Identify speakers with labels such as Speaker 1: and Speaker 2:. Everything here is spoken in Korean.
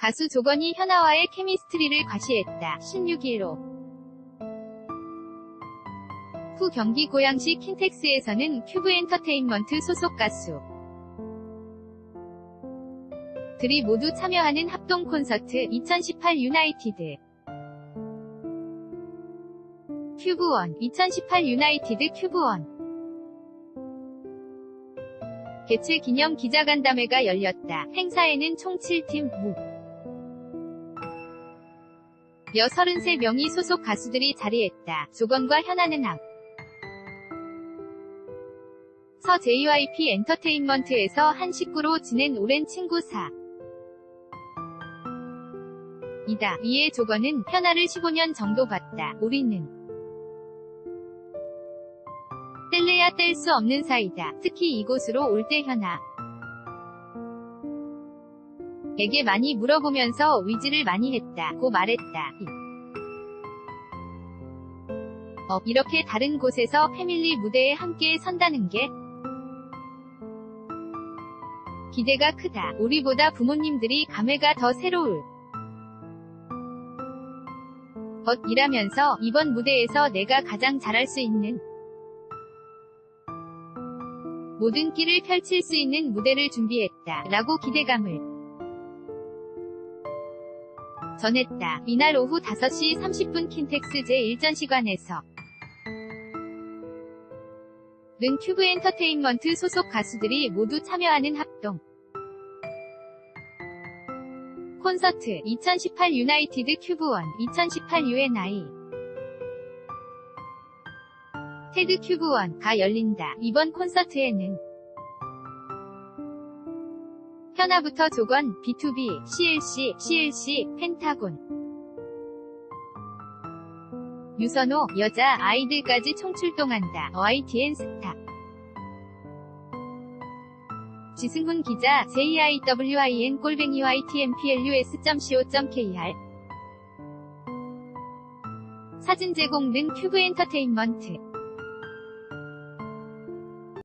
Speaker 1: 가수 조건이 현아와의 케미스트리를 과시했다. 16일로. 후 경기 고양시 킨텍스에서는 큐브 엔터테인먼트 소속 가수 들이 모두 참여하는 합동 콘서트 2018 유나이티드 큐브원 2018 유나이티드 큐브원 개최 기념 기자간담회가 열렸다. 행사에는 총 7팀 무. 여 33명이 소속 가수들이 자리했다. 조건과 현아는 앞. 서 JYP 엔터테인먼트에서 한 식구로 지낸 오랜 친구 사. 이다. 이에 조건은 현아를 15년 정도 봤다. 우리는 뗄래야 뗄 수 없는 사이다. 특히 이곳으로 올 때 현아. 에게 많이 물어보면서 위지를 많이 했다. 고 말했다. 이. 어, 이렇게 다른 곳에서 패밀리 무대에 함께 선다는 게 기대가 크다. 우리보다 부모님들이 감회가 더 새로울. 것 이라면서 이번 무대에서 내가 가장 잘할 수 있는 모든 끼를 펼칠 수 있는 무대를 준비했다. 라고 기대감을 전했다. 이날 오후 5시 30분 킨텍스 제1전시관에서 는 큐브 엔터테인먼트 소속 가수들이 모두 참여하는 합동 콘서트 2018 유나이티드 큐브원 2018 UNI 테드 큐브원가 열린다. 이번 콘서트에는 현아부터 조건, B2B, CLC, CLC, 펜타곤, 유선호, 여자, 아이들까지 총출동한다. YTN 스타. 지승훈 기자, JIWIN 꼴뱅이 YTMPLUS.co.kr 사진 제공 등 큐브 엔터테인먼트